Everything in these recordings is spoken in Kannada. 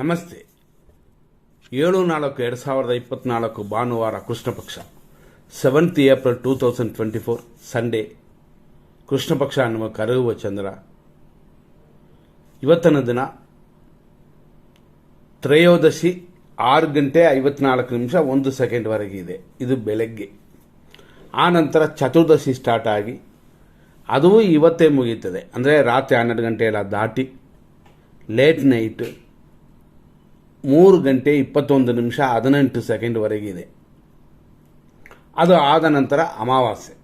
ನಮಸ್ತೆ. ಏಳು ನಾಲ್ಕು ಎರಡು ಸಾವಿರದ ಇಪ್ಪತ್ನಾಲ್ಕು ಭಾನುವಾರ ಕೃಷ್ಣ ಪಕ್ಷ seventh April two thousand twenty four Sunday Krishna ಪಕ್ಷ ಅನ್ನುವ ಕರೆಯುವ ಚಂದ್ರ. ಇವತ್ತಿನ ದಿನ ತ್ರಯೋದಶಿ ಆರು ಗಂಟೆ ಐವತ್ನಾಲ್ಕು ನಿಮಿಷ ಒಂದು ಸೆಕೆಂಡ್ವರೆಗೆ ಇದೆ. ಇದು ಬೆಳಗ್ಗೆ. ಆ ನಂತರ ಚತುರ್ದಶಿ ಸ್ಟಾರ್ಟ್ ಆಗಿ ಅದು ಇವತ್ತೇ ಮುಗೀತದೆ ಅಂದರೆ ರಾತ್ರಿ ಹನ್ನೆರಡು ಗಂಟೆಯೆಲ್ಲ ದಾಟಿ ಲೇಟ್ ನೈಟ್ ಮೂರು ಗಂಟೆ ಇಪ್ಪತ್ತೊಂದು ನಿಮಿಷ ಹದಿನೆಂಟು ಸೆಕೆಂಡ್ವರೆಗಿದೆ ಅದು ಆದ ನಂತರ ಅಮಾವಾಸ್ಯೆ.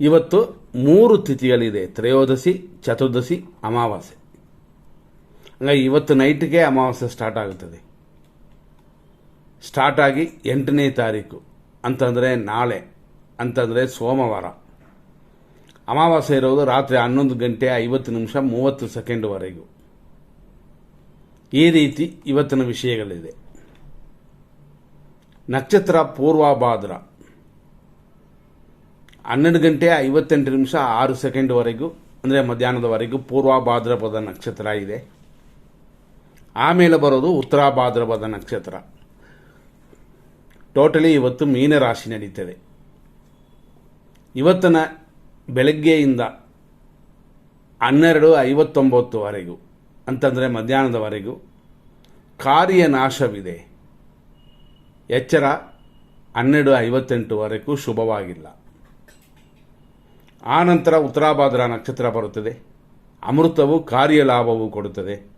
ಇವತ್ತು ಮೂರು ತಿಥಿಗಳಿದೆ ತ್ರಯೋದಶಿ, ಚತುರ್ದಶಿ, ಅಮಾವಾಸ್ಯೆ. ಹಂಗಾಗಿ ಇವತ್ತು ನೈಟ್ಗೆ ಅಮಾವಾಸ್ಯೆ ಸ್ಟಾರ್ಟ್ ಆಗುತ್ತದೆ. ಸ್ಟಾರ್ಟ್ ಆಗಿ ಎಂಟನೇ ತಾರೀಕು. ಅಂತಂದರೆ ನಾಳೆ. ಅಂತಂದರೆ ಸೋಮವಾರ. ಅಮಾವಾಸ್ಯೆ ಇರೋದು ರಾತ್ರಿ ಹನ್ನೊಂದು ಗಂಟೆ ಐವತ್ತು ನಿಮಿಷ ಮೂವತ್ತು ಸೆಕೆಂಡ್ವರೆಗೂ ಈ ರೀತಿ ಇವತ್ತಿನ ವಿಷಯಗಳಿದೆ. ನಕ್ಷತ್ರ ಪೂರ್ವಾಭಾದ್ರ. ಹನ್ನೆರಡು ಗಂಟೆ ಐವತ್ತೆಂಟು ನಿಮಿಷ ಆರು ಸೆಕೆಂಡ್ವರೆಗೂ ಅಂದರೆ ಮಧ್ಯಾಹ್ನದವರೆಗೂ ಪೂರ್ವಭಾದ್ರಪದ ನಕ್ಷತ್ರ ಇದೆ. ಆಮೇಲೆ ಬರೋದು ಉತ್ತರ ಭಾದ್ರಪದ ನಕ್ಷತ್ರ. ಟೋಟಲಿ ಇವತ್ತು ಮೀನರಾಶಿ ನಡೀತದೆ. ಇವತ್ತಿನ ಬೆಳಗ್ಗೆಯಿಂದ ಹನ್ನೆರಡು ಐವತ್ತೊಂಬತ್ತುವರೆಗೂ. ಅಂತಂದರೆ ಮಧ್ಯಾಹ್ನದವರೆಗೂ ಕಾರ್ಯನಾಶವಿದೆ ಎಚ್ಚರ ಹನ್ನೆರಡು ಐವತ್ತೆಂಟುವರೆಗೂ ಶುಭವಾಗಿಲ್ಲ. ಆನಂತರ ಉತ್ತರಾಭಾದ್ರ ನಕ್ಷತ್ರ ಬರುತ್ತದೆ. ಅಮೃತವು ಕಾರ್ಯ ಲಾಭವೂ ಕೊಡುತ್ತದೆ.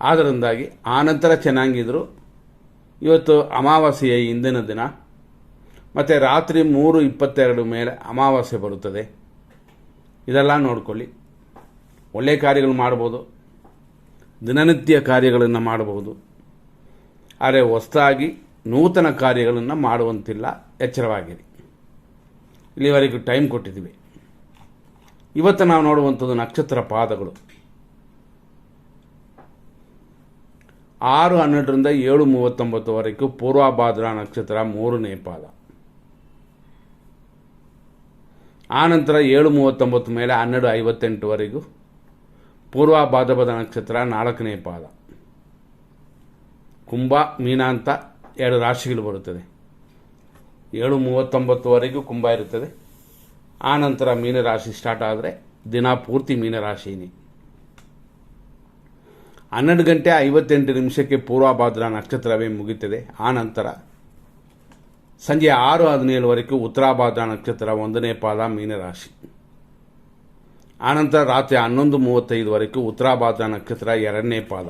ಆದ್ದರಿಂದಾಗಿ ಆನಂತರ ಚೆನ್ನಾಗಿದ್ರು. ಇವತ್ತು ಅಮಾವಾಸ್ಯೆಯ ಹಿಂದಿನ ದಿನ. ಮತ್ತು ರಾತ್ರಿ ಮೂರು ಇಪ್ಪತ್ತೆರಡು ಮೇಲೆ ಅಮಾವಾಸ್ಯೆ ಬರುತ್ತದೆ. ಇದೆಲ್ಲ ನೋಡ್ಕೊಳ್ಳಿ. ಒಳ್ಳೆಯ ಕಾರ್ಯಗಳು ಮಾಡ್ಬೋದು ದಿನನಿತ್ಯ ಕಾರ್ಯಗಳನ್ನು ಮಾಡಬಹುದು. ಆದರೆ ಹೊಸದಾಗಿ ನೂತನ ಕಾರ್ಯಗಳನ್ನು ಮಾಡುವಂತಿಲ್ಲ. ಎಚ್ಚರವಾಗಿರಿ. ಇಲ್ಲಿವರೆಗೂ ಟೈಮ್ ಕೊಟ್ಟಿದ್ದೀವಿ ಇವತ್ತು ನಾವು ನೋಡುವಂಥದ್ದು ನಕ್ಷತ್ರ ಪಾದಗಳು. ಆರು, ಹನ್ನೆರಡರಿಂದ ಏಳು, ಮೂವತ್ತೊಂಬತ್ತುವರೆಗೂ ಪೂರ್ವಭಾದ್ರ ನಕ್ಷತ್ರ ಮೂರನೇ ಪಾದ. ಆನಂತರ ಏಳು, ಮೂವತ್ತೊಂಬತ್ತು ಮೇಲೆ ಹನ್ನೆರಡು, ಐವತ್ತೆಂಟುವರೆಗೂ ಪೂರ್ವ ಭಾದ್ರಪದ ನಕ್ಷತ್ರ ನಾಲ್ಕನೇ ಪಾದ. ಕುಂಭ ಮೀನ ಅಂತ ಎರಡು ರಾಶಿಗಳು ಬರುತ್ತದೆ. ಏಳು ಮೂವತ್ತೊಂಬತ್ತುವರೆಗೂ ಕುಂಭ ಇರುತ್ತದೆ. ಆನಂತರ ಮೀನರಾಶಿ ಸ್ಟಾರ್ಟ್ ಆದರೆ ದಿನ ಪೂರ್ತಿ ಮೀನರಾಶಿನೇ. ಹನ್ನೆರಡು ಗಂಟೆ ಐವತ್ತೆಂಟು ನಿಮಿಷಕ್ಕೆ ಪೂರ್ವಭಾದ್ರ ನಕ್ಷತ್ರವೇ ಮುಗಿತದೆ ಆನಂತರ ಸಂಜೆ ಆರು ಹದಿನೇಳುವರೆಗೂ ಉತ್ತರಾಭಾದ್ರ ನಕ್ಷತ್ರ ಒಂದನೇ ಪಾದ ಮೀನರಾಶಿ. ಆನಂತರ ರಾತ್ರಿ ಹನ್ನೊಂದು ಮೂವತ್ತೈದುವರೆಗೂ ಉತ್ತರಾಭಾದ ನಕ್ಷತ್ರ ಎರಡನೇ ಪಾದ.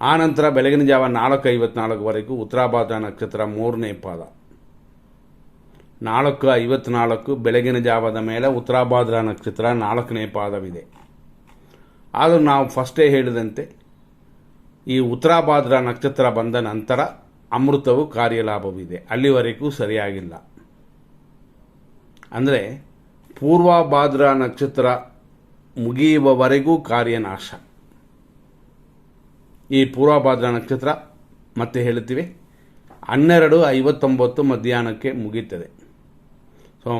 ಆನಂತರ ಬೆಳಗಿನ ಜಾವ ನಾಲ್ಕು ಐವತ್ನಾಲ್ಕುವರೆಗೂ ಉತ್ತರಾಭಾದ ನಕ್ಷತ್ರ ಮೂರನೇ ಪಾದ. ನಾಲ್ಕು ಐವತ್ನಾಲ್ಕು ಬೆಳಗಿನ ಜಾವದ ಮೇಲೆ ಉತ್ತರಾಭಾದ್ರ ನಕ್ಷತ್ರ ನಾಲ್ಕನೇ ಪಾದವಿದೆ. ಆದರೂ ನಾವು ಫಸ್ಟೇ ಹೇಳಿದಂತೆ ಈ ಉತ್ತರಾಭಾದ್ರ ನಕ್ಷತ್ರ ಬಂದ ನಂತರ ಅಮೃತವು ಕಾರ್ಯಲಾಭವಿದೆ. ಅಲ್ಲಿವರೆಗೂ ಸರಿಯಾಗಿಲ್ಲ. ಅಂದರೆ ಪೂರ್ವಭಾದ್ರ ನಕ್ಷತ್ರ ಮುಗಿಯುವವರೆಗೂ ಕಾರ್ಯನಾಶ. ಈ ಪೂರ್ವಭಾದ್ರ ನಕ್ಷತ್ರ ಮತ್ತೆ ಹೇಳುತ್ತೀವಿ. ಹನ್ನೆರಡು ಐವತ್ತೊಂಬತ್ತು ಮಧ್ಯಾಹ್ನಕ್ಕೆ ಮುಗೀತದೆ ಸೊ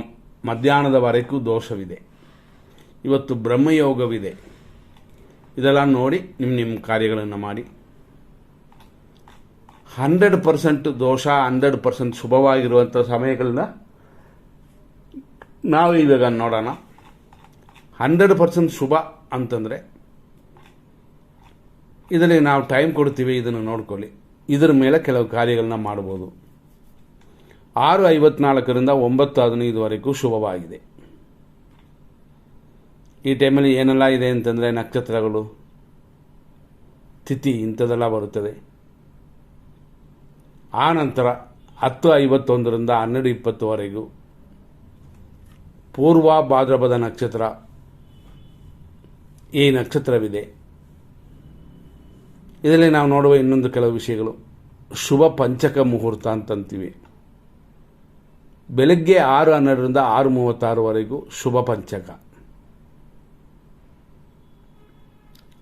ಮಧ್ಯಾಹ್ನದವರೆಗೂ ದೋಷವಿದೆ. ಇವತ್ತು ಬ್ರಹ್ಮಯೋಗವಿದೆ. ಇದೆಲ್ಲ ನೋಡಿ ನಿಮ್ಮ ನಿಮ್ಮ ಕಾರ್ಯಗಳನ್ನು ಮಾಡಿ. ಹಂಡ್ರೆಡ್ ಪರ್ಸೆಂಟ್ ದೋಷ ಹಂಡ್ರೆಡ್ ಪರ್ಸೆಂಟ್ ಶುಭವಾಗಿರುವಂಥ ಸಮಯಗಳನ್ನ ನಾವು ಇವಾಗ ನೋಡೋಣ. ಹಂಡ್ರೆಡ್ ಪರ್ಸೆಂಟ್ ಶುಭ ಅಂತಂದರೆ, ಇದರಲ್ಲಿ ನಾವು ಟೈಮ್ ಕೊಡ್ತೀವಿ, ಇದನ್ನು ನೋಡ್ಕೊಳ್ಳಿ. ಇದರ ಮೇಲೆ ಕೆಲವು ಕಾರ್ಯಗಳನ್ನ ಮಾಡ್ಬೋದು. ಆರು ಐವತ್ನಾಲ್ಕರಿಂದ ಒಂಬತ್ತು ಹದಿನೈದುವರೆಗೂ ಶುಭವಾಗಿದೆ. ಈ ಟೈಮಲ್ಲಿ ಏನೆಲ್ಲ ಇದೆ ಅಂತಂದರೆ, ನಕ್ಷತ್ರಗಳು, ತಿಥಿ ಇಂಥದ್ದೆಲ್ಲ ಬರುತ್ತದೆ. ಆ ನಂತರ ಹತ್ತು ಐವತ್ತೊಂದರಿಂದ ಹನ್ನೆರಡು ಇಪ್ಪತ್ತುವರೆಗೂ ಪೂರ್ವ ಭಾದ್ರಪದ ನಕ್ಷತ್ರ. ಈ ನಕ್ಷತ್ರವಿದೆ. ಇದರಲ್ಲಿ ನಾವು ನೋಡುವ ಇನ್ನೊಂದು ಕೆಲವು ವಿಷಯಗಳು. ಶುಭ ಪಂಚಕ ಮುಹೂರ್ತ ಅಂತಂತೀವಿ. ಬೆಳಗ್ಗೆ ಆರು ಹನ್ನೆರಡರಿಂದ ಆರು ಮೂವತ್ತಾರುವರೆಗೂ ಶುಭ ಪಂಚಕ.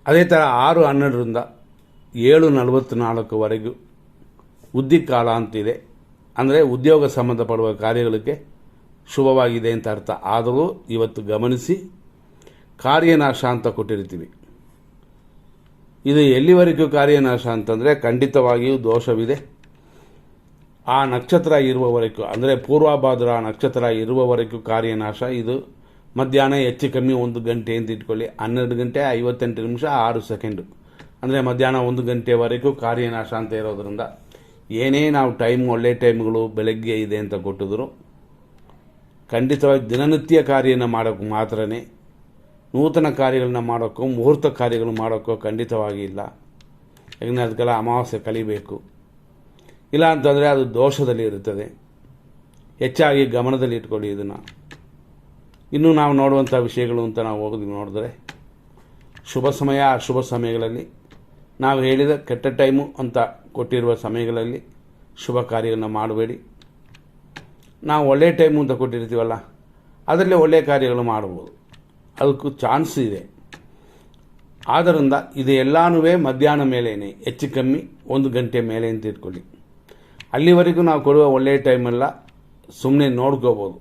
ಅದೇ ಥರ ಆರು ಹನ್ನೆರಡರಿಂದ ಏಳು ನಲವತ್ತ್ನಾಲ್ಕುವರೆಗೂ ಉದ್ದಿಕಾಲ ಅಂತಿದೆ. ಅಂದರೆ ಉದ್ಯೋಗ ಸಂಬಂಧಪಡುವ ಕಾರ್ಯಗಳಿಗೆ ಶುಭವಾಗಿದೆ ಅಂತ ಅರ್ಥ ಆದರೂ ಇವತ್ತು ಗಮನಿಸಿ, ಕಾರ್ಯನಾಶ ಅಂತ ಕೊಟ್ಟಿರ್ತೀವಿ. ಇದು ಎಲ್ಲಿವರೆಗೂ ಕಾರ್ಯನಾಶ ಅಂತಂದರೆ ಖಂಡಿತವಾಗಿಯೂ ದೋಷವಿದೆ. ಆ ನಕ್ಷತ್ರ ಇರುವವರೆಗೂ, ಅಂದರೆ ಪೂರ್ವಭಾದ್ರ ನಕ್ಷತ್ರ ಇರುವವರೆಗೂ ಕಾರ್ಯನಾಶ. ಇದು ಮಧ್ಯಾಹ್ನ ಹೆಚ್ಚು ಕಮ್ಮಿ ಒಂದು ಗಂಟೆ ಅಂತ ಇಟ್ಕೊಳ್ಳಿ. ಹನ್ನೆರಡು ಗಂಟೆ, ಐವತ್ತೆಂಟು ನಿಮಿಷ, ಆರು ಸೆಕೆಂಡು. ಅಂದರೆ ಮಧ್ಯಾಹ್ನ ಒಂದು ಗಂಟೆವರೆಗೂ ಕಾರ್ಯನಾಶ ಅಂತ ಇರೋದ್ರಿಂದ ಏನೇ ನಾವು ಟೈಮ್, ಒಳ್ಳೆ ಟೈಮ್ಗಳು ಬೆಳಗ್ಗೆ ಇದೆ ಅಂತ ಕೊಟ್ಟಿದ್ರು ಖಂಡಿತವಾಗಿ ದಿನನಿತ್ಯ ಕಾರ್ಯನ ಮಾಡೋಕ್ಕೆ ಮಾತ್ರನೇ ನೂತನ ಕಾರ್ಯಗಳನ್ನ ಮಾಡೋಕ್ಕೋ, ಮುಹೂರ್ತ ಕಾರ್ಯಗಳು ಮಾಡೋಕ್ಕೋ ಖಂಡಿತವಾಗಿ ಇಲ್ಲ. ಯಾಕಂದರೆ ಅದಕ್ಕೆಲ್ಲ ಅಮಾವಾಸ್ಯೆ ಕಲಿಬೇಕು. ಇಲ್ಲ ಅಂತಂದರೆ ಅದು ದೋಷದಲ್ಲಿ ಇರುತ್ತದೆ. ಹೆಚ್ಚಾಗಿ ಗಮನದಲ್ಲಿ ಇಟ್ಕೊಳ್ಳಿ ಇದನ್ನು. ಇನ್ನೂ ನಾವು ನೋಡುವಂಥ ವಿಷಯಗಳು ಅಂತ ನಾವು ಹೋಗಿ ನೋಡಿದ್ರೆ, ಶುಭ ಸಮಯ, ಅಶುಭ ಸಮಯಗಳಲ್ಲಿ ನಾವು ಹೇಳಿದ ಕೆಟ್ಟ ಟೈಮು ಅಂತ ಕೊಟ್ಟಿರುವ ಸಮಯಗಳಲ್ಲಿ ಶುಭ ಕಾರ್ಯಗಳನ್ನ ಮಾಡಬೇಡಿ. ನಾವು ಒಳ್ಳೆಯ ಟೈಮು ಅಂತ ಕೊಟ್ಟಿರ್ತೀವಲ್ಲ, ಅದರಲ್ಲಿ ಒಳ್ಳೆಯ ಕಾರ್ಯಗಳು ಮಾಡ್ಬೋದು ಅದಕ್ಕೂ ಚಾನ್ಸ್ ಇದೆ. ಆದ್ದರಿಂದ ಇದು ಎಲ್ಲಾನು ಮಧ್ಯಾಹ್ನ ಮೇಲೇನೆ, ಹೆಚ್ಚು ಕಮ್ಮಿ ಒಂದು ಗಂಟೆ ಮೇಲೆ ಅಂತ ಇಟ್ಕೊಳ್ಳಿ. ಅಲ್ಲಿವರೆಗೂ ನಾವು ಕೊಡುವ ಒಳ್ಳೆಯ ಟೈಮೆಲ್ಲ ಸುಮ್ಮನೆ ನೋಡ್ಕೋಬೋದು.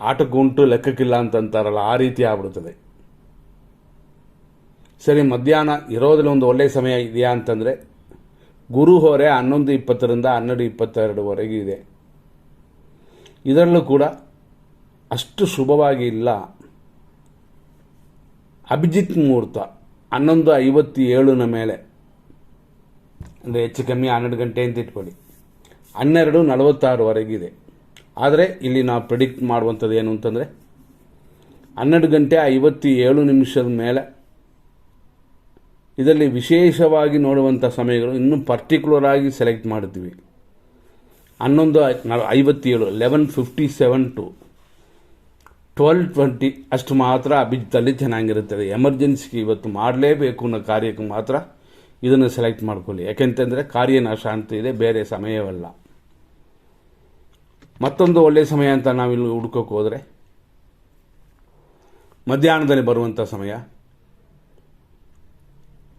ಆಟಕ್ಕುಂಟು ಲೆಕ್ಕಕ್ಕಿಲ್ಲ ಅಂತಂತಾರಲ್ಲ, ಆ ರೀತಿ ಆಗ್ಬಿಡ್ತದೆ. ಸರಿ, ಮಧ್ಯಾಹ್ನ ಇರೋದ್ರಲ್ಲಿ ಒಂದು ಒಳ್ಳೆಯ ಸಮಯ ಇದೆಯಾ ಅಂತಂದರೆ ಗುರು ಹೊರೆ ಹನ್ನೊಂದು ಇಪ್ಪತ್ತರಿಂದ ಹನ್ನೆರಡು ಇಪ್ಪತ್ತೆರಡುವರೆಗೂ ಇದೆ. ಇದರಲ್ಲೂ ಕೂಡ ಅಷ್ಟು ಶುಭವಾಗಿ ಇಲ್ಲ. ಅಭಿಜಿತ್ ಮುಹೂರ್ತ ಹನ್ನೊಂದು ಐವತ್ತೇಳನ ಮೇಲೆ. ಅಂದರೆ ಹೆಚ್ಚು ಕಮ್ಮಿ ಹನ್ನೆರಡು ಗಂಟೆ ಅಂತ ಇಟ್ಕೊಳ್ಳಿ. ಹನ್ನೆರಡು ನಲವತ್ತಾರುವರೆಗಿದೆ ಆದರೆ ಇಲ್ಲಿ ನಾವು ಪ್ರಿಡಿಕ್ಟ್ ಮಾಡುವಂಥದ್ದು ಏನು ಅಂತಂದರೆ ಹನ್ನೆರಡು ಗಂಟೆ ಐವತ್ತೇಳು ನಿಮಿಷದ ಮೇಲೆ ಇದರಲ್ಲಿ ವಿಶೇಷವಾಗಿ ನೋಡುವಂಥ ಸಮಯಗಳು ಇನ್ನೂ ಪರ್ಟಿಕ್ಯುಲರ್ ಆಗಿ ಸೆಲೆಕ್ಟ್ ಮಾಡ್ತೀವಿ ಹನ್ನೊಂದು ಐವತ್ತೇಳು eleven fifty seven to twelve twenty ಅಷ್ಟು ಮಾತ್ರ ಅಭಿಜಿತಲ್ಲಿ ಚೆನ್ನಾಗಿರುತ್ತದೆ. ಎಮರ್ಜೆನ್ಸಿಗೆ ಇವತ್ತು ಮಾಡಲೇಬೇಕು ಅನ್ನೋ ಕಾರ್ಯಕ್ಕೆ ಮಾತ್ರ ಇದನ್ನು ಸೆಲೆಕ್ಟ್ ಮಾಡ್ಕೊಳ್ಳಿ. ಯಾಕೆಂತಂದರೆ ಕಾರ್ಯನಾಶ ಅಂತ ಇದೆ, ಬೇರೆ ಸಮಯವಲ್ಲ. ಮತ್ತೊಂದು ಒಳ್ಳೆಯ ಸಮಯ ಅಂತ ನಾವಿಲ್ಲಿ ಹುಡ್ಕೋಕೆ ಹೋದರೆ ಮಧ್ಯಾಹ್ನದಲ್ಲಿ ಬರುವಂಥ ಸಮಯ.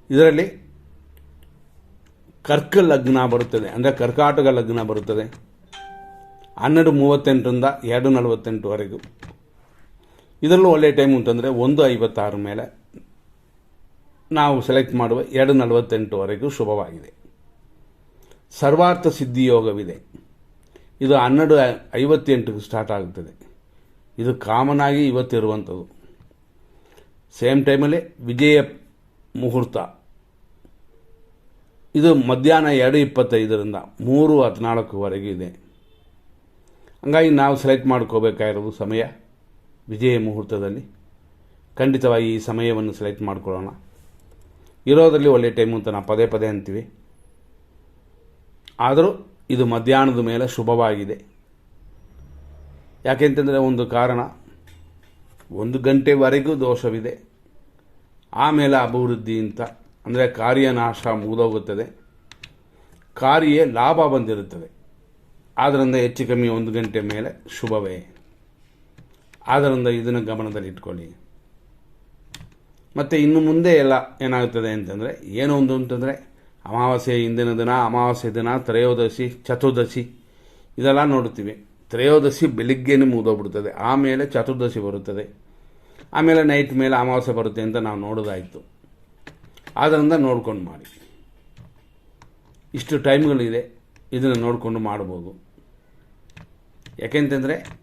ಇದರಲ್ಲಿ ಕರ್ಕ ಲಗ್ನ ಬರುತ್ತದೆ. ಅಂದರೆ ಕರ್ಕಾಟಕ ಲಗ್ನ ಬರುತ್ತದೆ. ಹನ್ನೆರಡು ಮೂವತ್ತೆಂಟರಿಂದ ಎರಡು ನಲವತ್ತೆಂಟುವರೆಗೂ. ಇದರಲ್ಲೂ ಒಳ್ಳೆಯ ಟೈಮ್ ಅಂತಂದರೆ ಒಂದು ಐವತ್ತಾರು ಮೇಲೆ ನಾವು ಸೆಲೆಕ್ಟ್ ಮಾಡುವ ಎರಡು ನಲವತ್ತೆಂಟುವರೆಗೂ ಶುಭವಾಗಿದೆ. ಸರ್ವಾರ್ಥ ಸಿದ್ಧಿಯೋಗವಿದೆ ಇದು ಹನ್ನೆರಡು ಐವತ್ತೆಂಟಕ್ಕೆ ಸ್ಟಾರ್ಟ್ ಆಗುತ್ತದೆ. ಇದು ಕಾಮನ್ ಆಗಿ ಇವತ್ತಿರುವಂಥದ್ದು ಸೇಮ್ ಟೈಮಲ್ಲಿ ವಿಜಯ ಮುಹೂರ್ತ. ಇದು ಮಧ್ಯಾಹ್ನ ಎರಡು ಇಪ್ಪತ್ತೈದರಿಂದ ಮೂರು ಹದಿನಾಲ್ಕುವರೆಗೂ ಇದೆ. ಹಂಗಾಗಿ ನಾವು ಸೆಲೆಕ್ಟ್ ಮಾಡ್ಕೋಬೇಕಾಗಿರೋದು ಸಮಯ. ವಿಜಯ ಮುಹೂರ್ತದಲ್ಲಿ ಖಂಡಿತವಾಗಿ ಈ ಸಮಯವನ್ನು ಸೆಲೆಕ್ಟ್ ಮಾಡ್ಕೊಳ್ಳೋಣ. ಇರೋದರಲ್ಲಿ ಒಳ್ಳೆಯ ಟೈಮು ಅಂತ ನಾವು ಪದೇ ಪದೇ ಅಂತೀವಿ. ಆದರೂ ಇದು ಮಧ್ಯಾಹ್ನದ ಮೇಲೆ ಶುಭವಾಗಿದೆ. ಯಾಕೆಂತಂದರೆ ಒಂದು ಕಾರಣ, ಒಂದು ಗಂಟೆವರೆಗೂ ದೋಷವಿದೆ. ಆಮೇಲೆ ಅಭಿವೃದ್ಧಿ ಅಂತ, ಅಂದರೆ ಕಾರ್ಯನಾಶ ಮುಗಿದೋಗುತ್ತದೆ. ಕಾರ್ಯ ಲಾಭ ಬಂದಿರುತ್ತದೆ. ಆದ್ದರಿಂದ ಹೆಚ್ಚು ಕಮ್ಮಿ ಒಂದು ಗಂಟೆ ಮೇಲೆ ಶುಭವೇ. ಆದ್ದರಿಂದ ಇದನ್ನು ಗಮನದಲ್ಲಿ ಇಟ್ಕೊಳ್ಳಿ. ಮತ್ತು ಇನ್ನು ಮುಂದೆ ಎಲ್ಲ ಏನಾಗುತ್ತದೆ ಅಂತಂದರೆ, ಏನು ಒಂದು ಅಂತಂದರೆ, ಅಮಾವಾಸ್ಯೆ ಹಿಂದಿನ ದಿನ, ಅಮಾವಾಸ್ಯೆ ದಿನ, ತ್ರಯೋದಶಿ, ಚತುರ್ದಶಿ, ಇದೆಲ್ಲ ನೋಡ್ತೀವಿ ತ್ರಯೋದಶಿ ಬೆಳಿಗ್ಗೆನೇ ಮುಗಿದೋಗ್ಬಿಡ್ತದೆ. ಆಮೇಲೆ ಚತುರ್ದಶಿ ಬರುತ್ತದೆ. ಆಮೇಲೆ ನೈಟ್ ಮೇಲೆ ಅಮಾವಾಸ್ಯೆ ಬರುತ್ತೆ ಅಂತ ನಾವು ನೋಡೋದಾಯಿತು. ಆದ್ದರಿಂದ ನೋಡ್ಕೊಂಡು ಮಾಡಿ. ಇಷ್ಟು ಟೈಮ್ಗಳಿದೆ, ಇದನ್ನು ನೋಡಿಕೊಂಡು ಮಾಡ್ಬೋದು. ಯಾಕೆಂತಂದರೆ,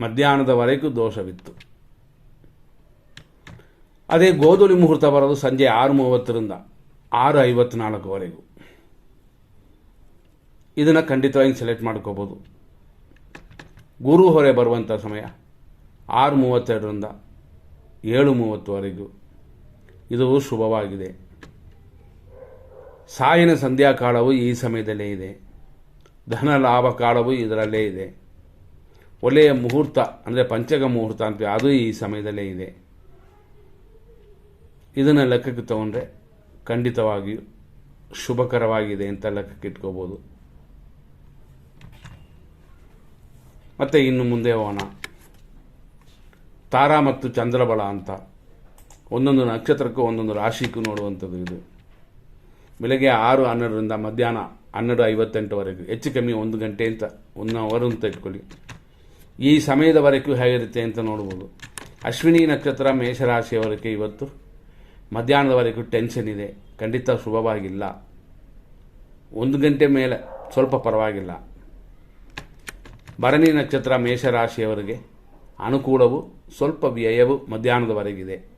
ಮಧ್ಯಾಹ್ನದವರೆಗೂ ದೋಷವಿತ್ತು. ಅದೇ ಗೋಧೂಲಿ ಮುಹೂರ್ತ ಬರೋದು ಸಂಜೆ ಆರು ಮೂವತ್ತರಿಂದ ಆರು ಐವತ್ನಾಲ್ಕುವರೆಗೂ ಇದನ್ನು ಖಂಡಿತವಾಗಿ ಸೆಲೆಕ್ಟ್ ಮಾಡ್ಕೋಬೋದು. ಗುರು ಹೊರೆ ಬರುವಂಥ ಸಮಯ ಆರು ಮೂವತ್ತೆರಡರಿಂದ ಏಳು ಮೂವತ್ತುವರೆಗೂ. ಇದು ಶುಭವಾಗಿದೆ. ಸಾಯನ ಸಂಧ್ಯಾ ಕಾಲವು ಈ ಸಮಯದಲ್ಲೇ ಇದೆ. ಧನ ಲಾಭ ಕಾಲವು ಇದರಲ್ಲೇ ಇದೆ. ಒಳ್ಳೆಯ ಮುಹೂರ್ತ, ಅಂದರೆ ಪಂಚಗ ಮುಹೂರ್ತ ಅಂತೀವಿ ಅದು ಈ ಸಮಯದಲ್ಲೇ ಇದೆ. ಇದನ್ನು ಲೆಕ್ಕಕ್ಕೆ ತಗೊಂಡ್ರೆ ಖಂಡಿತವಾಗಿಯೂ ಶುಭಕರವಾಗಿದೆ ಅಂತ ಲೆಕ್ಕಕ್ಕೆ ಇಟ್ಕೋಬೋದು. ಮತ್ತು ಇನ್ನು ಮುಂದೆ ಹೋಗೋಣ. ತಾರಾ ಮತ್ತು ಚಂದ್ರಬಲ ಅಂತ. ಒಂದೊಂದು ನಕ್ಷತ್ರಕ್ಕೂ ಒಂದೊಂದು ರಾಶಿಗೂ ನೋಡುವಂಥದ್ದು ಇದು. ಬೆಳಗ್ಗೆ ಆರು ಹನ್ನೆರಡರಿಂದ ಮಧ್ಯಾಹ್ನ ಹನ್ನೆರಡು ಐವತ್ತೆಂಟುವರೆಗೂ. ಹೆಚ್ಚು ಕಮ್ಮಿ ಒಂದು ಗಂಟೆ ಅಂತ ಒನ್ ಅವರ್ ಅಂತ ಇಟ್ಕೊಳ್ಳಿ. ಈ ಸಮಯದವರೆಗೂ ಹೇಗಿರುತ್ತೆ ಅಂತ ನೋಡ್ಬೋದು. ಅಶ್ವಿನಿ ನಕ್ಷತ್ರ ಮೇಷರಾಶಿಯವರೆಗೆ ಇವತ್ತು ಮಧ್ಯಾಹ್ನದವರೆಗೂ ಟೆನ್ಷನ್ ಇದೆ. ಖಂಡಿತ ಶುಭವಾಗಿಲ್ಲ. ಒಂದು ಗಂಟೆ ಮೇಲೆ ಸ್ವಲ್ಪ ಪರವಾಗಿಲ್ಲ. ಭರಣಿ ನಕ್ಷತ್ರ ಮೇಷರಾಶಿಯವರಿಗೆ ಅನುಕೂಲವು ಸ್ವಲ್ಪ ವ್ಯಯವು ಮಧ್ಯಾಹ್ನದವರೆಗಿದೆ.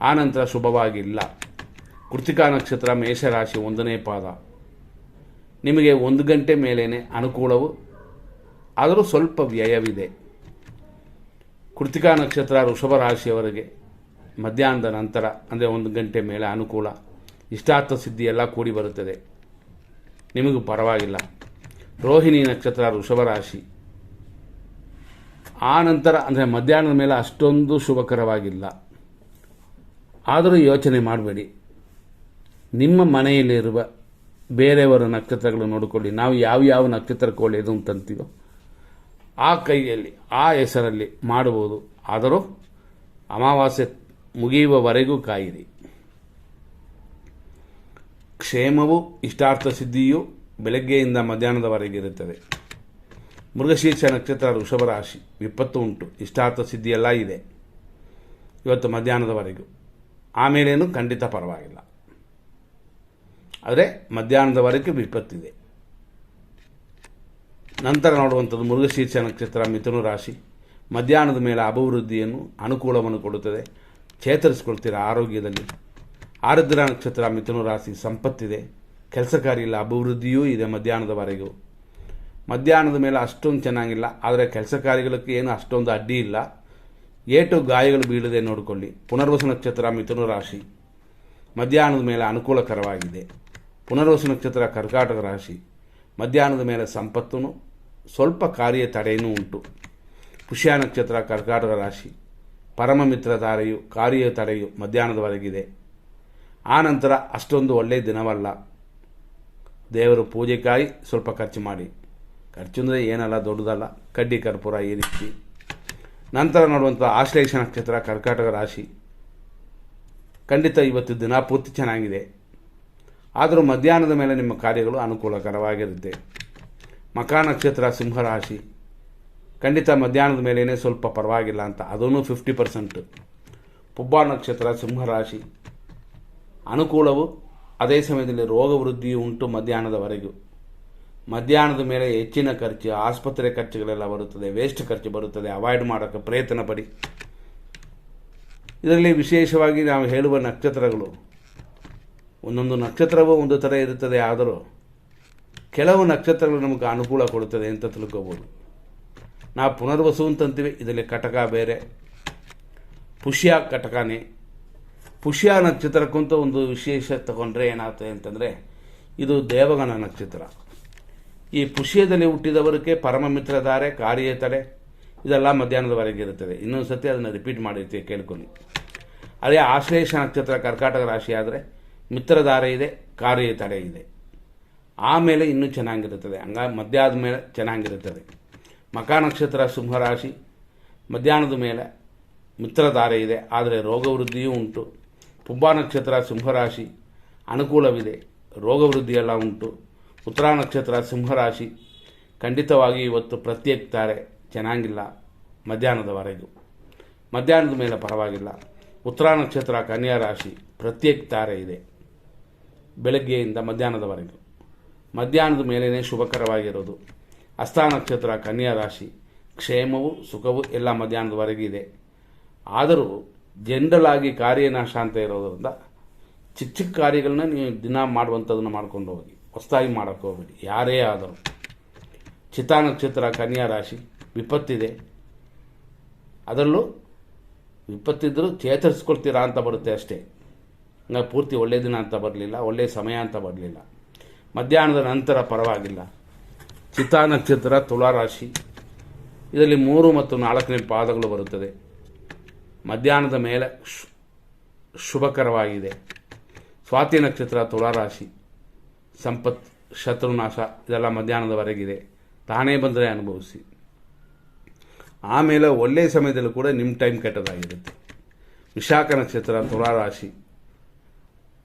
ಆನಂತರ ಶುಭವಾಗಿಲ್ಲ. ಕೃತಿಕಾ ನಕ್ಷತ್ರ ಮೇಷರಾಶಿ ಒಂದನೇ ಪಾದ. ನಿಮಗೆ ಒಂದು ಗಂಟೆ ಮೇಲೇ ಅನುಕೂಲವು, ಆದರೂ ಸ್ವಲ್ಪ ವ್ಯಯವಿದೆ. ಕೃತಿಕಾ ನಕ್ಷತ್ರ ವೃಷಭ ರಾಶಿಯವರೆಗೆ ಮಧ್ಯಾಹ್ನದ ನಂತರ, ಅಂದರೆ ಒಂದು ಗಂಟೆ ಮೇಲೆ ಅನುಕೂಲ, ಇಷ್ಟಾರ್ಥ ಸಿದ್ಧಿ ಎಲ್ಲ ಕೂಡಿ ಬರುತ್ತದೆ. ನಿಮಗೂ ಪರವಾಗಿಲ್ಲ. ರೋಹಿಣಿ ನಕ್ಷತ್ರ ವೃಷಭ ರಾಶಿ. ಆ ನಂತರ, ಅಂದರೆ ಮಧ್ಯಾಹ್ನದ ಮೇಲೆ ಅಷ್ಟೊಂದು ಶುಭಕರವಾಗಿಲ್ಲ. ಆದರೂ ಯೋಚನೆ ಮಾಡಬೇಡಿ. ನಿಮ್ಮ ಮನೆಯಲ್ಲಿರುವ ಬೇರೆಯವರ ನಕ್ಷತ್ರಗಳು ನೋಡಿಕೊಳ್ಳಿ. ನಾವು ಯಾವ ಯಾವ ನಕ್ಷತ್ರಕ್ಕೆ ಒಳ್ಳೆಯದು ಅಂತಂತೀವೋ, ಆ ಕೈಯಲ್ಲಿ, ಆ ಹೆಸರಲ್ಲಿ ಮಾಡಬಹುದು. ಆದರೂ ಅಮಾವಾಸ್ಯೆ ಮುಗಿಯುವವರೆಗೂ ಕಾಯಿರಿ. ಕ್ಷೇಮವು ಇಷ್ಟಾರ್ಥ ಸಿದ್ಧಿಯು ಬೆಳಗ್ಗೆಯಿಂದ ಮಧ್ಯಾಹ್ನದವರೆಗೆ ಇರುತ್ತದೆ. ಮೃಗಶೀರ್ಷ ನಕ್ಷತ್ರ ವೃಷಭ ರಾಶಿ ವಿಪತ್ತು ಉಂಟು ಇಷ್ಟಾರ್ಥ ಸಿದ್ಧಿಯೆಲ್ಲ ಇದೆ. ಇವತ್ತು ಮಧ್ಯಾಹ್ನದವರೆಗೂ. ಆಮೇಲೇನು ಖಂಡಿತ ಪರವಾಗಿಲ್ಲ. ಆದರೆ ಮಧ್ಯಾಹ್ನದವರೆಗೂ ವಿಪತ್ತಿದೆ. ನಂತರ ನೋಡುವಂಥದ್ದು ಮೃಗಶೀರ್ಷ ನಕ್ಷತ್ರ ಮಿಥುನ ರಾಶಿ. ಮಧ್ಯಾಹ್ನದ ಮೇಲೆ ಅಭಿವೃದ್ಧಿಯನ್ನು ಅನುಕೂಲವನ್ನು ಕೊಡುತ್ತದೆ. ಚೇತರಿಸಿಕೊಳ್ತೀರ ಆರೋಗ್ಯದಲ್ಲಿ. ಆರುದ್ರ ನಕ್ಷತ್ರ ಮಿಥುನ ರಾಶಿ ಸಂಪತ್ತಿದೆ. ಕೆಲಸ ಕಾರ್ಯ ಇಲ್ಲ ಅಭಿವೃದ್ಧಿಯೂ ಇದೆ ಮಧ್ಯಾಹ್ನದವರೆಗೂ. ಮಧ್ಯಾಹ್ನದ ಮೇಲೆ ಅಷ್ಟೊಂದು ಚೆನ್ನಾಗಿಲ್ಲ, ಆದರೆ ಕೆಲಸ ಕಾರ್ಯಗಳಕ್ಕೆ ಏನು ಅಷ್ಟೊಂದು ಅಡ್ಡಿ ಇಲ್ಲ. ಏಟು ಗಾಯಗಳು ಬೀಳದೆ ನೋಡಿಕೊಳ್ಳಿ. ಪುನರ್ವಸು ನಕ್ಷತ್ರ ಮಿಥುನ ರಾಶಿ. ಮಧ್ಯಾಹ್ನದ ಮೇಲೆ ಅನುಕೂಲಕರವಾಗಿದೆ. ಪುನರ್ವಸು ನಕ್ಷತ್ರ ಕರ್ಕಾಟಕ ರಾಶಿ. ಮಧ್ಯಾಹ್ನದ ಮೇಲೆ ಸಂಪತ್ತು ಸ್ವಲ್ಪ ಕಾರ್ಯ ತಡೆಯೂ ಉಂಟು. ಪುಷ್ಯ ನಕ್ಷತ್ರ ಕರ್ಕಾಟಕ ರಾಶಿ. ಪರಮ ಮಿತ್ರ ತಾರೆಯು ಕಾರ್ಯ ತಡೆಯು ಮಧ್ಯಾಹ್ನದವರೆಗಿದೆ. ಆ ನಂತರ ಅಷ್ಟೊಂದು ಒಳ್ಳೆಯ ದಿನವಲ್ಲ. ದೇವರು ಪೂಜೆಗಾಗಿ ಸ್ವಲ್ಪ ಖರ್ಚು ಮಾಡಿ. ಖರ್ಚು ಅಂದರೆ ಏನಲ್ಲ, ದೊಡ್ಡದಲ್ಲ. ಕಡ್ಡಿ, ಕರ್ಪೂರ ಈ ರೀತಿ. ನಂತರ ನೋಡುವಂಥ ಆಶ್ಲೇಷ ನಕ್ಷತ್ರ ಕರ್ಕಾಟಕ ರಾಶಿ. ಖಂಡಿತ ಇವತ್ತು ದಿನ ಪೂರ್ತಿ ಚೆನ್ನಾಗಿದೆ. ಆದರೂ ಮಧ್ಯಾಹ್ನದ ಮೇಲೆ ನಿಮ್ಮ ಕಾರ್ಯಗಳು ಅನುಕೂಲಕರವಾಗಿರುತ್ತೆ. ಮಕರ ನಕ್ಷತ್ರ ಸಿಂಹರಾಶಿ ಖಂಡಿತ ಮಧ್ಯಾಹ್ನದ ಮೇಲೇ ಸ್ವಲ್ಪ ಪರವಾಗಿಲ್ಲ ಅಂತ. ಅದೂ ಫಿಫ್ಟಿ ಪರ್ಸೆಂಟ್ ಪುಬ್ಬ ನಕ್ಷತ್ರ ಸಿಂಹರಾಶಿ ಅನುಕೂಲವು, ಅದೇ ಸಮಯದಲ್ಲಿ ರೋಗ ವೃದ್ಧಿಯು ಉಂಟು ಮಧ್ಯಾಹ್ನದವರೆಗೂ ಮಧ್ಯಾಹ್ನದ ಮೇಲೆ ಹೆಚ್ಚಿನ ಖರ್ಚು, ಆಸ್ಪತ್ರೆ ಖರ್ಚುಗಳೆಲ್ಲ ಬರುತ್ತದೆ ವೇಸ್ಟ್ ಖರ್ಚು ಬರುತ್ತದೆ. ಅವಾಯ್ಡ್ ಮಾಡೋಕ್ಕೆ ಪ್ರಯತ್ನ ಪಡಿ. ಇದರಲ್ಲಿ ವಿಶೇಷವಾಗಿ ನಾವು ಹೇಳುವ ನಕ್ಷತ್ರಗಳು. ಒಂದೊಂದು ನಕ್ಷತ್ರವೂ ಒಂದು ಥರ ಇರುತ್ತದೆ, ಆದರೂ ಕೆಲವು ನಕ್ಷತ್ರಗಳು ನಮಗೆ ಅನುಕೂಲ ಕೊಡುತ್ತದೆ ಅಂತ ತಿಳ್ಕೋಬೋದು. ನಾವು ಪುನರ್ವಸು ಅಂತಂತೀವಿ, ಇದರಲ್ಲಿ ಕಟಕ ಬೇರೆ. ಪುಷ್ಯ ಕಟಕನೇ ಪುಷ್ಯ ನಕ್ಷತ್ರಕ್ಕಂತೂ ಒಂದು ವಿಶೇಷ ತಗೊಂಡ್ರೆ ಏನಾಗ್ತದೆ ಅಂತಂದರೆ, ಇದು ದೇವಗಣ ನಕ್ಷತ್ರ. ಈ ಪುಷ್ಯದಲ್ಲಿ ಹುಟ್ಟಿದವರಿಗೆ ಪರಮ ಮಿತ್ರಧಾರೆ ಕಾರ್ಯ ತಡೆ ಇದೆಲ್ಲ ಮಧ್ಯಾಹ್ನದವರೆಗೆ ಇರುತ್ತದೆ. ಇನ್ನೊಂದು ಸತಿ ಅದನ್ನು ರಿಪೀಟ್ ಮಾಡಿರ್ತೀವಿ ಕೇಳ್ಕೊಳ್ಳಿ. ಅದೇ ಆಶ್ಲೇಷ ನಕ್ಷತ್ರ ಕರ್ಕಾಟಕ ರಾಶಿ ಆದರೆ ಮಿತ್ರಧಾರೆ ಇದೆ ಕಾರ್ಯ ತಡೆ ಇದೆ. ಆಮೇಲೆ ಇನ್ನೂ ಚೆನ್ನಾಗಿರುತ್ತದೆ. ಹಂಗಾಗಿ ಮಧ್ಯಾಹ್ನದ ಮೇಲೆ ಚೆನ್ನಾಗಿರುತ್ತದೆ. ಮಕಾ ನಕ್ಷತ್ರ ಸಿಂಹರಾಶಿ ಮಧ್ಯಾಹ್ನದ ಮೇಲೆ ಮಿತ್ರಧಾರೆ ಇದೆ, ಆದರೆ ರೋಗವೃದ್ಧಿಯೂ ಉಂಟು. ಪುಬ್ಬ ನಕ್ಷತ್ರ ಸಿಂಹರಾಶಿ ಅನುಕೂಲವಿದೆ ರೋಗವೃದ್ಧಿಯೆಲ್ಲ ಉಂಟು. ಉತ್ತರ ನಕ್ಷತ್ರ ಸಿಂಹರಾಶಿ ಖಂಡಿತವಾಗಿ ಇವತ್ತು ಪ್ರತ್ಯೇಕ ತಾರೆ ಚೆನ್ನಾಗಿಲ್ಲ ಮಧ್ಯಾಹ್ನದವರೆಗೂ ಮಧ್ಯಾಹ್ನದ ಮೇಲೆ ಪರವಾಗಿಲ್ಲ. ಉತ್ತರ ನಕ್ಷತ್ರ ಕನ್ಯಾ ರಾಶಿ ಪ್ರತ್ಯೇಕ ತಾರೆ ಇದೆ. ಬೆಳಗ್ಗೆಯಿಂದ ಮಧ್ಯಾಹ್ನದವರೆಗೂ ಮಧ್ಯಾಹ್ನದ ಮೇಲೇ ಶುಭಕರವಾಗಿರೋದು. ಹಸ್ತ ನಕ್ಷತ್ರ ಕನ್ಯಾ ರಾಶಿ ಕ್ಷೇಮವು, ಸುಖವು ಎಲ್ಲ ಮಧ್ಯಾಹ್ನದವರೆಗಿದೆ ಆದರೂ ಜನರಲ್ ಆಗಿ ಕಾರ್ಯನಾಶ ಅಂತ ಇರೋದ್ರಿಂದ ಚಿಕ್ಕ ಚಿಕ್ಕ ಕಾರ್ಯಗಳನ್ನ ನೀವು ದಿನ ಮಾಡುವಂಥದ್ದನ್ನು ಮಾಡ್ಕೊಂಡು ಹೋಗಿ. ಹೊಸದಾಗಿ ಮಾಡೋಕ್ಕೆ ಹೋಗ್ಬೇಡಿ. ಯಾರೇ ಆದರೂ. ಚಿತಾ ನಕ್ಷತ್ರ, ಕನ್ಯಾ ರಾಶಿ, ವಿಪತ್ತಿದೆ. ಅದರಲ್ಲೂ ವಿಪತ್ತಿದ್ದರೂ ಚೇತರಿಸ್ಕೊಳ್ತೀರಾ ಅಂತ ಬರುತ್ತೆ ಅಷ್ಟೇ. ನಾವು ಪೂರ್ತಿ ಒಳ್ಳೆಯ ದಿನ ಅಂತ ಬರಲಿಲ್ಲ ಒಳ್ಳೆಯ ಸಮಯ ಅಂತ ಬರಲಿಲ್ಲ. ಮಧ್ಯಾಹ್ನದ ನಂತರ ಪರವಾಗಿಲ್ಲ. ಚಿತಾ ನಕ್ಷತ್ರ ತುಲಾರಾಶಿ ಇದರಲ್ಲಿ ಮೂರು ಮತ್ತು ನಾಲ್ಕನೇ ಪಾದಗಳು ಬರುತ್ತದೆ. ಮಧ್ಯಾಹ್ನದ ಮೇಲೆ ಶುಭಕರವಾಗಿದೆ. ಸ್ವಾತಿ ನಕ್ಷತ್ರ ತುಲಾರಾಶಿ ಸಂಪತ್, ಶತ್ರುನಾಶ ಇದೆಲ್ಲ ಮಧ್ಯಾಹ್ನದವರೆಗಿದೆ. ತಾನೇ ಬಂದರೆ ಅನುಭವಿಸಿ. ಆಮೇಲೆ ಒಳ್ಳೆಯ ಸಮಯದಲ್ಲೂ ಕೂಡ ನಿಮ್ಮ ಟೈಮ್ ಕೆಟ್ಟದಾಗಿರುತ್ತೆ. ವಿಶಾಖ ನಕ್ಷತ್ರ, ತುಲಾರಾಶಿ,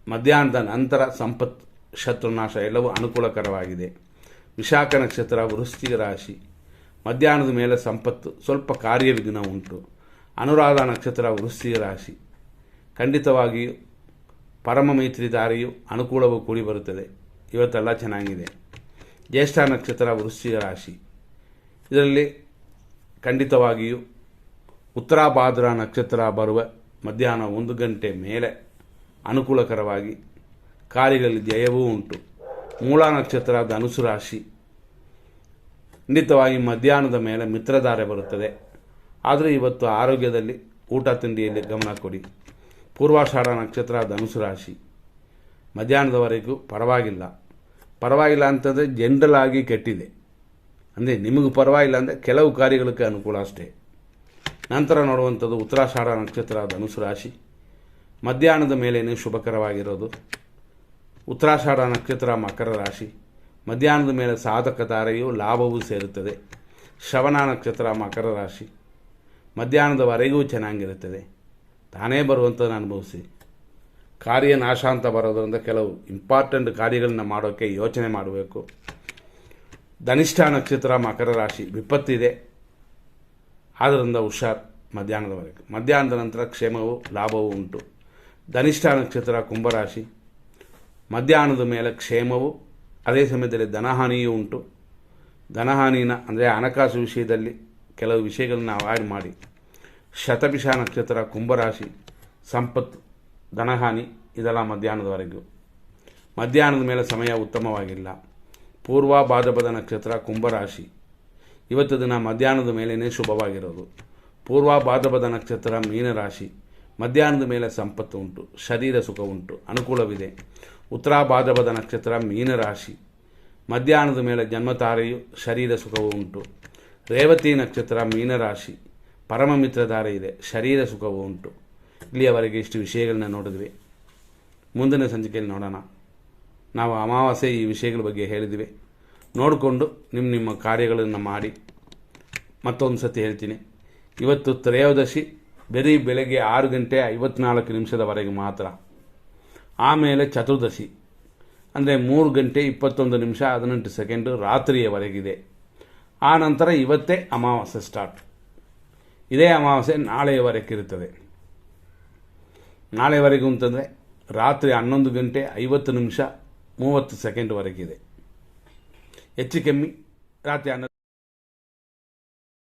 ಮಧ್ಯಾಹ್ನದ ನಂತರ ಸಂಪತ್, ಶತ್ರುನಾಶ ಎಲ್ಲವೂ ಅನುಕೂಲಕರವಾಗಿದೆ. ವಿಶಾಖ ನಕ್ಷತ್ರ, ವೃಶ್ಚಿಕ ರಾಶಿ, ಮಧ್ಯಾಹ್ನದ ಮೇಲೆ ಸಂಪತ್ತು, ಸ್ವಲ್ಪ ಕಾರ್ಯವಿಘ್ನ ಉಂಟು. ಅನುರಾಧ ನಕ್ಷತ್ರ, ವೃಶ್ಚಿಕ ರಾಶಿ, ಖಂಡಿತವಾಗಿಯೂ ಪರಮ ಮೈತ್ರಿದಾರಿಯು ಅನುಕೂಲವೂ ಕೂಡಿ ಬರುತ್ತದೆ. ಇವತ್ತೆಲ್ಲ ಚೆನ್ನಾಗಿದೆ. ಜ್ಯೇಷ್ಠ ನಕ್ಷತ್ರ ವೃಶ್ಚಿಕ ರಾಶಿ. ಇದರಲ್ಲಿ ಖಂಡಿತವಾಗಿಯೂ ಉತ್ತರಾಭಾದ್ರ ನಕ್ಷತ್ರ ಬರುವ ಮಧ್ಯಾಹ್ನ ಒಂದು ಗಂಟೆ ಮೇಲೆ ಅನುಕೂಲಕರವಾಗಿ ಕಾರ್ಯಗಳಲ್ಲಿ ಜಯವೂ ಉಂಟು. ಮೂಲ ನಕ್ಷತ್ರ ಧನುಸು ರಾಶಿ. ಖಂಡಿತವಾಗಿ ಮಧ್ಯಾಹ್ನದ ಮೇಲೆ ಮಿತ್ರಧಾರೆ ಬರುತ್ತದೆ. ಆದರೆ ಇವತ್ತು ಆರೋಗ್ಯದಲ್ಲಿ ಊಟ ತಿಂಡಿಯಲ್ಲಿ ಗಮನ ಕೊಡಿ. ಪೂರ್ವಾಷಾಢ ನಕ್ಷತ್ರ ಧನುಸು ರಾಶಿ. ಮಧ್ಯಾಹ್ನದವರೆಗೂ ಪರವಾಗಿಲ್ಲ. ಪರವಾಗಿಲ್ಲ ಅಂತಂದರೆ ಜನರಲ್ ಆಗಿ ಕೆಟ್ಟಿದೆ. ಅಂದರೆ ನಿಮಗೆ ಪರವಾಗಿಲ್ಲ ಅಂದರೆ ಕೆಲವು ಕಾರ್ಯಗಳಿಗೆ ಅನುಕೂಲ ಅಷ್ಟೇ. ನಂತರ ನೋಡುವಂಥದ್ದು ಉತ್ತರಾಷಾಢ ನಕ್ಷತ್ರ ಧನುಸು ರಾಶಿ. ಮಧ್ಯಾಹ್ನದ ಮೇಲೇ ಶುಭಕರವಾಗಿರೋದು. ಉತ್ತರಾಷಾಢ ನಕ್ಷತ್ರ ಮಕರ ರಾಶಿ. ಮಧ್ಯಾಹ್ನದ ಮೇಲೆ ಸಾಧಕ ಧಾರೆಯು ಲಾಭವೂ ಸೇರುತ್ತದೆ. ಶ್ರವಣ ನಕ್ಷತ್ರ ಮಕರ ರಾಶಿ. ಮಧ್ಯಾಹ್ನದವರೆಗೂ ಚೆನ್ನಾಗಿರುತ್ತದೆ. ತಾನೇ ಬರುವಂಥದ್ದು ಅನುಭವಿಸಿ. ಕಾರ್ಯ ನಾಶ ಅಂತ ಬರೋದ್ರಿಂದ ಕೆಲವು ಇಂಪಾರ್ಟೆಂಟ್ ಕಾರ್ಯಗಳನ್ನ ಮಾಡೋಕ್ಕೆ ಯೋಚನೆ ಮಾಡಬೇಕು. ಧನಿಷ್ಠ ನಕ್ಷತ್ರ ಮಕರ ರಾಶಿ ವಿಪತ್ತಿದೆ ಆದ್ದರಿಂದ ಹುಷಾರ್ ಮಧ್ಯಾಹ್ನದವರೆಗೆ. ಮಧ್ಯಾಹ್ನದ ನಂತರ ಕ್ಷೇಮವು ಲಾಭವೂ ಉಂಟು. ಧನಿಷ್ಠ ನಕ್ಷತ್ರ ಕುಂಭರಾಶಿ ಮಧ್ಯಾಹ್ನದ ಮೇಲೆ ಕ್ಷೇಮವು, ಅದೇ ಸಮಯದಲ್ಲಿ ಧನಹಾನಿಯೂ ಉಂಟು. ಧನಹಾನಿನ ಅಂದರೆ ಹಣಕಾಸು ವಿಷಯದಲ್ಲಿ ಕೆಲವು ವಿಷಯಗಳನ್ನ ಅವಾಯ್ಡ್ ಮಾಡಿ. ಶತಪಿಷ ನಕ್ಷತ್ರ ಕುಂಭರಾಶಿ ಸಂಪತ್ತು. ಧನಹಾನಿ ಇದೆಲ್ಲ ಮಧ್ಯಾಹ್ನದವರೆಗೂ. ಮಧ್ಯಾಹ್ನದ ಮೇಲೆ ಸಮಯ ಉತ್ತಮವಾಗಿಲ್ಲ. ಪೂರ್ವ ಭಾದ್ರಪದ ನಕ್ಷತ್ರ ಕುಂಭರಾಶಿ. ಇವತ್ತು ದಿನ ಮಧ್ಯಾಹ್ನದ ಮೇಲೇ ಶುಭವಾಗಿರೋದು. ಪೂರ್ವ ಭಾದ್ರಪದ ನಕ್ಷತ್ರ ಮೀನರಾಶಿ. ಮಧ್ಯಾಹ್ನದ ಮೇಲೆ ಸಂಪತ್ತು ಉಂಟು, ಶರೀರ ಸುಖ ಉಂಟು, ಅನುಕೂಲವಿದೆ. ಉತ್ತರ ಭಾದ್ರಪದ ನಕ್ಷತ್ರ ಮೀನರಾಶಿ. ಮಧ್ಯಾಹ್ನದ ಮೇಲೆ ಜನ್ಮತಾರೆಯು ಶರೀರ ಸುಖವು ಉಂಟು. ರೇವತಿ ನಕ್ಷತ್ರ ಮೀನರಾಶಿ. ಪರಮ ಮಿತ್ರಧಾರೆ ಇದೆ, ಶರೀರ ಸುಖವು ಉಂಟು. ಇಲ್ಲಿಯವರೆಗೆ ಇಷ್ಟು ವಿಷಯಗಳನ್ನ ನೋಡಿದ್ವಿ. ಮುಂದಿನ ಸಂಚಿಕೆಯಲ್ಲಿ ನೋಡೋಣ. ನಾವು ಅಮಾವಾಸ್ಯೆ ಈ ವಿಷಯಗಳ ಬಗ್ಗೆ ಹೇಳಿದ್ವಿ. ನೋಡಿಕೊಂಡು ನಿಮ್ಮ ನಿಮ್ಮ ಕಾರ್ಯಗಳನ್ನು ಮಾಡಿ. ಮತ್ತೊಂದು ಸತಿ ಹೇಳ್ತೀನಿ. ಇವತ್ತು ತ್ರಯೋದಶಿ, ಬರೀ ಬೆಳಗ್ಗೆ ಆರು ಗಂಟೆ ಐವತ್ನಾಲ್ಕು ನಿಮಿಷದವರೆಗೆ ಮಾತ್ರ. ಆಮೇಲೆ ಚತುರ್ದಶಿ. ಅಂದರೆ ಮೂರು ಗಂಟೆ ಇಪ್ಪತ್ತೊಂದು ನಿಮಿಷ ಹದಿನೆಂಟು ಸೆಕೆಂಡು ರಾತ್ರಿಯವರೆಗಿದೆ. ಆ ನಂತರ ಇವತ್ತೇ ಅಮಾವಾಸ್ಯೆ ಸ್ಟಾರ್ಟ್ ಇದೇ ಅಮಾವಾಸ್ಯೆ ನಾಳೆಯವರೆಗೆ ಇರುತ್ತದೆ. ನಾಳೆವರೆಗೂ ಅಂತಂದರೆ ರಾತ್ರಿ ಹನ್ನೊಂದು ಗಂಟೆ ಐವತ್ತು ನಿಮಿಷ ಮೂವತ್ತು ಸೆಕೆಂಡ್ವರೆಗಿದೆ ಹೆಚ್ಚು ಕಮ್ಮಿ ರಾತ್ರಿ ಹನ್ನೊಂದು